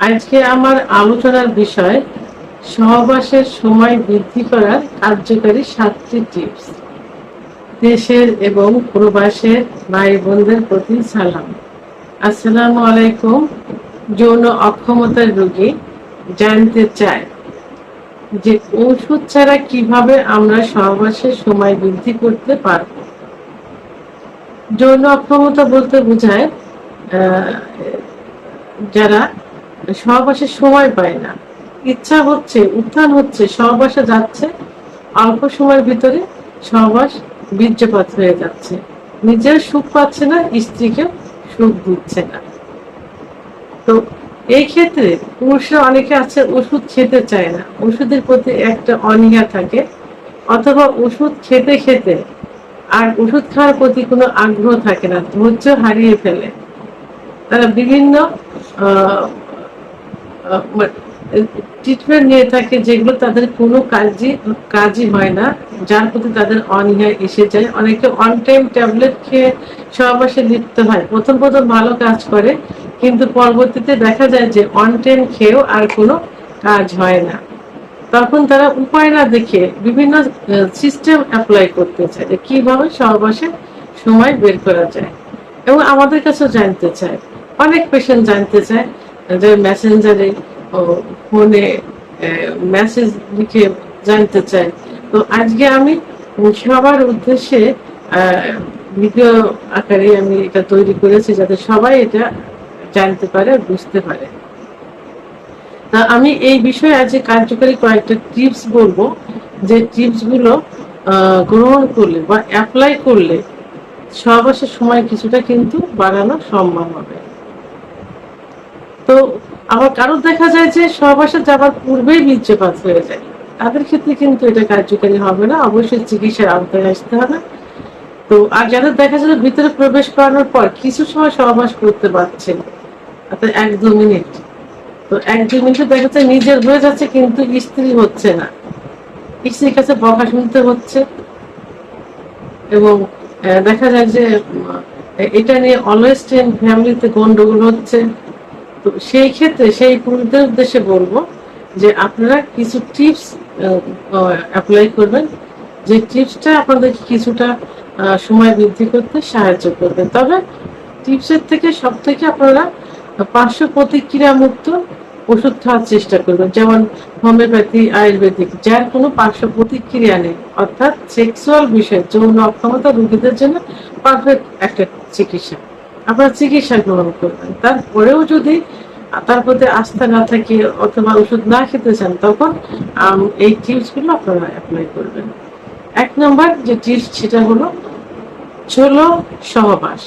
আজকে আমার আলোচনার বিষয় সহবাসের সময় বৃদ্ধি করার কার্যকারী সাতটি টিপস দেশের এবং প্রবাসের ভাই বোনদের প্রতি সালাম। আসসালামু আলাইকুম, যৌন অক্ষমতার রোগী জানতে চায় যে ওষুধ ছাড়া কীভাবে আমরা সহবাসের সময় বৃদ্ধি করতে পারব। যৌন অক্ষমতা বলতে বোঝায় যারা সহবাসের সময় পায় না। ইচ্ছা হচ্ছে, উত্থান হচ্ছে, সহবাসে যাচ্ছে, অল্প সময়ের ভিতরে সহবাস বীর্যপাত হয়ে যাচ্ছে। নিজের সুখ পাচ্ছে না স্ত্রীকে সুখ দিচ্ছে না। তো এই ক্ষেত্রে পুরুষরা অনেকে আছে, ওষুধ খেতে চায় না। ওষুধের প্রতি একটা অনীহা থাকে। অথবা ওষুধ খেতে খেতে আর ওষুধ খাওয়ার প্রতি কোনো আগ্রহ থাকে না, ধৈর্য হারিয়ে ফেলে। তারা বিভিন্ন ট্রিটমেন্ট নিয়ে থাকে যেগুলো তাদের কোনো কাজই কাজই হয় না, যার প্রতি তাদের অনীহা এসে যায়। অনেকে অন টাইম ট্যাবলেট খেয়ে সহবাসে লিপ্ত হয়। প্রথম প্রথম ভালো কাজ করে, কিন্তু পরবর্তীতে দেখা যায় যে অন টাইম খেয়েও আর কোনো কাজ হয় না। তখন তারা উপায় না দেখে বিভিন্ন সিস্টেম অ্যাপ্লাই করতে চায় যে কীভাবে সহবাসে সময় বের করা যায়। এবং আমাদের কাছেও জানতে চায়। অনেক পেশেন্ট জানতে চায় যে মেসেঞ্জারে ফোনে মেসেজ লিখে জানতে চাই। তো আজকে আমি সবার উদ্দেশ্যে ভিডিও আকারে আমি এটা তৈরি করেছি যাতে সবাই এটা জানতে পারে বুঝতে পারে। তা আমি এই বিষয়ে আজকে কার্যকরী কয়েকটা টিপস বলব। যে টিপসগুলো আহ, গ্রহণ করলে বা অ্যাপ্লাই করলে সহবাসের সময় কিছুটা কিন্তু বাড়ানো সম্ভব হবে। তো আবার কারোর দেখা যায় যে সহবাসে যাবার পূর্বেই বীর্যপাত হয়ে যায়। তাদের ক্ষেত্রে কিন্তু এটা কার্যকারী হবে না, অবশ্যই চিকিৎসার আওতায় আসতে হবে। তো আর যাদের দেখা যায় ভিতরে প্রবেশ করানোর পর কিছু সময় সহবাস করতে পারছেন অর্থাৎ এক দু মিনিট। তো এক দু মিনিটে দেখা যাচ্ছে নিজের হয়ে যাচ্ছে কিন্তু স্ত্রী হচ্ছে না। স্ত্রীর কাছে বকা শুনতে হচ্ছে এবং দেখা যায় যে এটা নিয়ে অলওয়েজ ফ্যামিলিতে গন্ডগোল হচ্ছে। তো সেই ক্ষেত্রে সেই পুরুষদের উদ্দেশ্যে বলব যে আপনারা কিছু টিপস অ্যাপ্লাই করবেন। যে টিপসটা আপনাদেরকে কিছুটা সময় বৃদ্ধি করতে সাহায্য করবে। তবে টিপসের থেকে সব থেকে আপনারা পার্শ্ব প্রতিক্রিয়া মুক্ত ওষুধ খাওয়ার চেষ্টা করবেন। যেমন হোমিওপ্যাথি, আয়ুর্বেদিক, যার কোনো পার্শ্ব প্রতিক্রিয়া নেই। অর্থাৎ সেক্সুয়াল বিষয় যৌন অক্ষমতা রোগীদের জন্য পারফেক্ট একটা চিকিৎসা। আপনারা চিকিৎসা গ্রহণ করবেন। তারপরেও যদি তার প্রতি আস্থা না থাকে অথবা ওষুধ না খেতে চান, তখন এই টিপসগুলো আপনারা অ্যাপ্লাই করবেন। এক নম্বর যে টিপস, সেটা হলো, চলো সহবাস।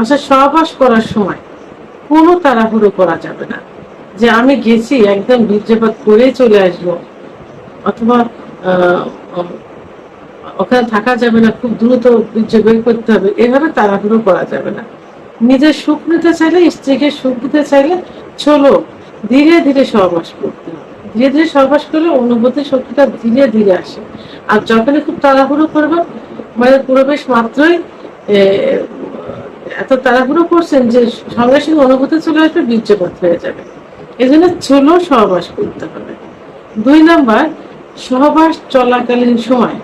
আচ্ছা সহবাস করার সময় কোনো তাড়াহুড়ো করা যাবে না। যে আমি গেছি, একদম বীর্যপাত করে চলে আসব, অথবা ওখানে থাকা যাবে না, খুব দ্রুত বীর্য বের করতে হবে, এভাবে তাড়াহুড়ো করা যাবে না। নিজের সুখ নিতে চাইলে, স্ত্রীকে সুখ দিতে চাইলে চলো, ধীরে ধীরে সহবাস করতে হবে। ধীরে ধীরে সহবাস করলে অনুভূতি শক্তিটা ধীরে ধীরে আসে। আর যখনই খুব তাড়াহুড়ো করবেন মানে প্রবেশ মাত্রই এত তাড়াহুড়ো করছেন যে সঙ্গে সঙ্গে অনুভূতি চলে আসবে, বীর্যপাত হয়ে যাবে। এই জন্য চলো সহবাস করতে হবে। দুই নাম্বার, সহবাস চলাকালীন সময়।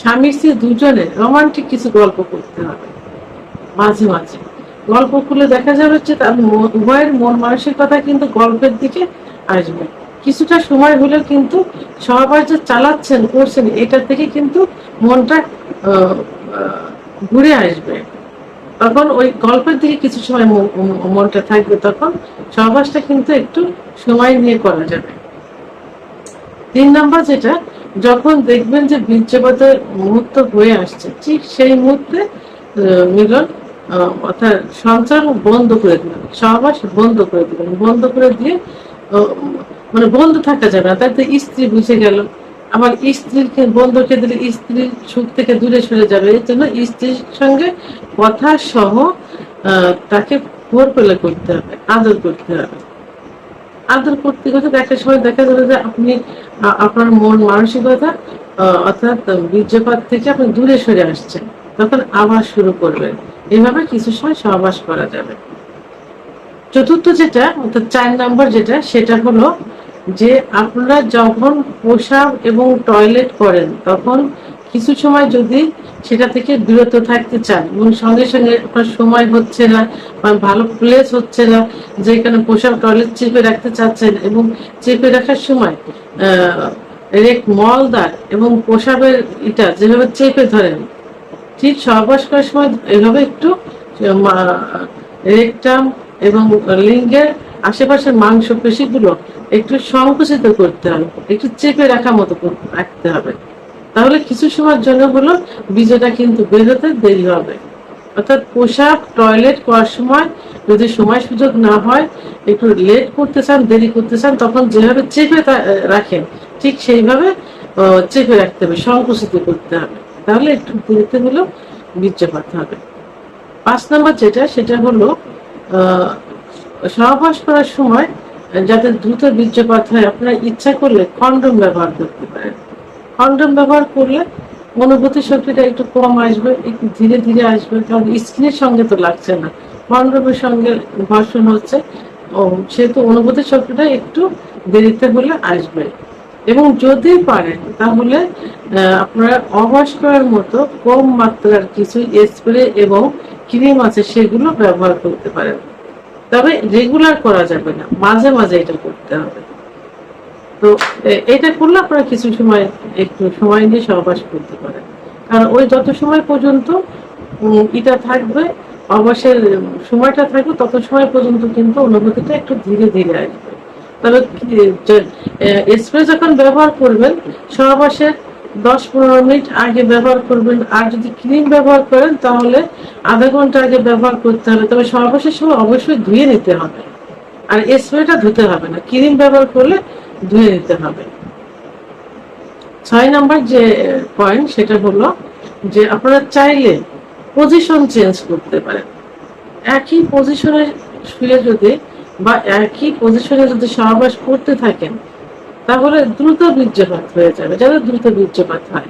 স্বামী স্ত্রী দুজনে রোমান্টিক কিছু গল্প করতে হবে। মাঝে মাঝে। গল্প খুলে দেখা যাবে যে তার উভয়ের মন মানসিকতা কিন্তু গল্পের দিকে আসবে। কিছুটা সময় হলেও কিন্তু সহবাস যে চালাচ্ছেন, করছেন এটা থেকে কিন্তু মনটা ঘুরে আসবে। তখন ওই গল্পের দিকে কিছু সময় মনটা থাকবে, তখন সহবাসটা কিন্তু একটু সময় নিয়ে করা যাবে। তিন নম্বর যেটা, যখন দেখবেন যে বীর্যপাতের মুহূর্ত হয়ে আসছে, ঠিক সেই মুহূর্তে মিলন অর্থাৎ সঞ্চার বন্ধ করে সহবাস বন্ধ করে বন্ধ করে দিয়ে মানে বন্ধ থাকা যাবে না। তাতে স্ত্রী বুঝে গেল। আবার স্ত্রীকে বন্ধ দিলে স্ত্রীর সুখ থেকে দূরে সরে যাবে। এই জন্য স্ত্রীর সঙ্গে কথা সহ তাকে ভোর পেলে করতে হবে, আদর করতে হবে। আদর করতে করতে একটা সময় দেখা যাবে যে আপনি আপনার মন মানসিকতা অর্থাৎ বীর্যপাত থেকে আপনি দূরে সরে আসছেন। তখন আবার শুরু করবেন। এভাবে কিছু সময় সহবাস করা যাবে। চতুর্থ যেটা, অর্থাৎ চার নাম্বার যেটা, সেটা হলো যে আপনারা যখন পোশাক এবং টয়লেট করেন, তখন কিছু সময় যদি সেটা থেকে বিরত থাকতে চান, এবং সঙ্গে সঙ্গে আপনার সময় হচ্ছে না, বা ভালো প্লেস হচ্ছে না, যেখানে পোশাক, টয়লেট চেপে রাখতে চাচ্ছেন, এবং চেপে রাখার সময় রেক মলদার এবং পোশাকের এটা যেভাবে চেপে ধরেন ঠিক সহবাস করার সময় এভাবে একটু রেকটাম এবং লিঙ্গের আশেপাশের মাংস পেশিগুলো একটু সংকুচিত করতে হবে, একটু চেপে রাখা মতো রাখতে হবে। তাহলে কিছু সময়ের জন্য হলো বীজটা কিন্তু বেরোতে দেরি হবে। অর্থাৎ পোশাক, টয়লেট করার সময় যদি সময় সুযোগ না হয়, একটু লেট করতে চান, দেরি করতে চান, তখন যেভাবে চেপে রাখেন, ঠিক সেইভাবে চেপে রাখতে হবে, সংকুচিত করতে হবে। তাহলে একটু দেরিতে হলেও বীর্যপাত হবে। পাঁচ নম্বর যেটা, সেটা হলো সহবাস করার সময় যাতে দ্রুত বীর্যপাত হয়, আপনারা ইচ্ছা করলে কন্ডম ব্যবহার করতে পারেন। কন্ডম ব্যবহার করলে অনুভূতি শক্তিটা একটু কম আসবে, একটু ধীরে ধীরে আসবে, কারণ স্কিনের সঙ্গে তো লাগছে না। কন্ডমের সঙ্গে ঘর্ষণ হচ্ছে সেহেতু অনুভূতি শক্তিটা একটু দেরিতে হলে আসবে। এবং যদি পারেন, তাহলে আপনারা অবাস করার মতো কম মাত্রার কিছু স্প্রে এবং ক্রিম আছে সেগুলো ব্যবহার করতে পারেন। তবে রেগুলার করা যাবে না, মাঝে মাঝে এটা করতে হবে। তো এটা করলে আপনারা কিছু সময়, একটু সময় নিয়ে সহবাস করতে পারেন। কারণ ওই যত সময় পর্যন্ত এটা থাকবে অবশ্যই সময়টা থাকবে, তত সময় পর্যন্ত কিন্তু অনুভূতিটা একটু ধীরে ধীরে আসবে। স্প্রে যখন ব্যবহার করবেন সহবাসের দশ পনেরো মিনিট আগে ব্যবহার করবেন। আর যদি ক্রিম ব্যবহার করেন, তাহলে আধা ঘণ্টা আগে ব্যবহার করতে হবে। তবে সহবাসের সময় অবশ্যই ধুয়ে নিতে হবে। আর স্প্রেটা ধুতে হবে না। ক্রিম ব্যবহার করলে ধুয়ে নিতে হবে। ছয় নাম্বার যে পয়েন্ট সেটা হলো যে আপনারা চাইলে পজিশন চেঞ্জ করতে পারেন। একই পজিশনে শুয়ে যদি বা একই পজিশনে যদি সহবাস করতে থাকেন, তাহলে দ্রুত বীর্যপাত হয়ে যাবে যাতে দ্রুত বীর্যপাত হয়।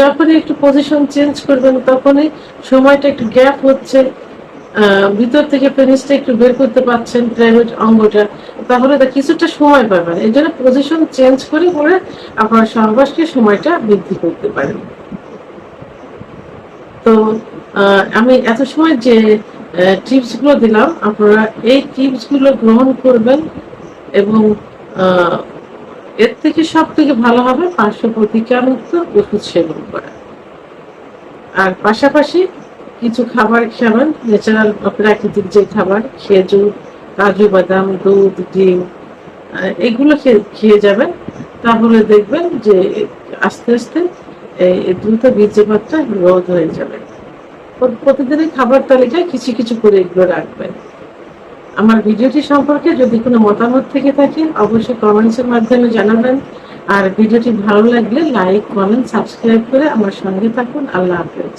যখনই একটু পজিশন চেঞ্জ করবেন, তখনই সময়টা একটু গ্যাপ হচ্ছে ভিতর থেকে পেনিসটা একটু বের করতে পারছেন প্রাইভেট অঙ্গটা, তাহলে তা কিছুটা সময় পাবেন। এই জন্য পজিশন চেঞ্জ করে করে আপনার সহবাসকে সময়টা বৃদ্ধি করতে পারেন। তো আমি এত সময় যে টিপসগুলো দিলাম। আপনারা এই টিপসগুলো গ্রহণ করবেন এবং এর থেকে সব থেকে ভালো হবে পার্শ্ব প্রতিক্রিয়ামুক্ত ওষুধ সেবন করা। আর পাশাপাশি কিছু খাবার খাবেন ন্যাচারাল প্রাকৃতিক যে খাবার, খেজুর, কাজু বাদাম, দুধ, ডিম এগুলো খেয়ে- যাবেন। তাহলে দেখবেন যে আস্তে আস্তে এই দ্রুত বীর্যপাতটা রোধ হয়ে যাবে। প্রতিদিনের খাবার তালিকায় কিছু কিছু করে এগুলো রাখবেন। আমার ভিডিওটি সম্পর্কে যদি কোনো মতামত থেকে থাকে, অবশ্যই কমেন্টসের মাধ্যমে জানাবেন। আর ভিডিওটি ভালো লাগলে লাইক, কমেন্ট, সাবস্ক্রাইব করে আমার সঙ্গে থাকুন। আল্লাহ হাফেজ।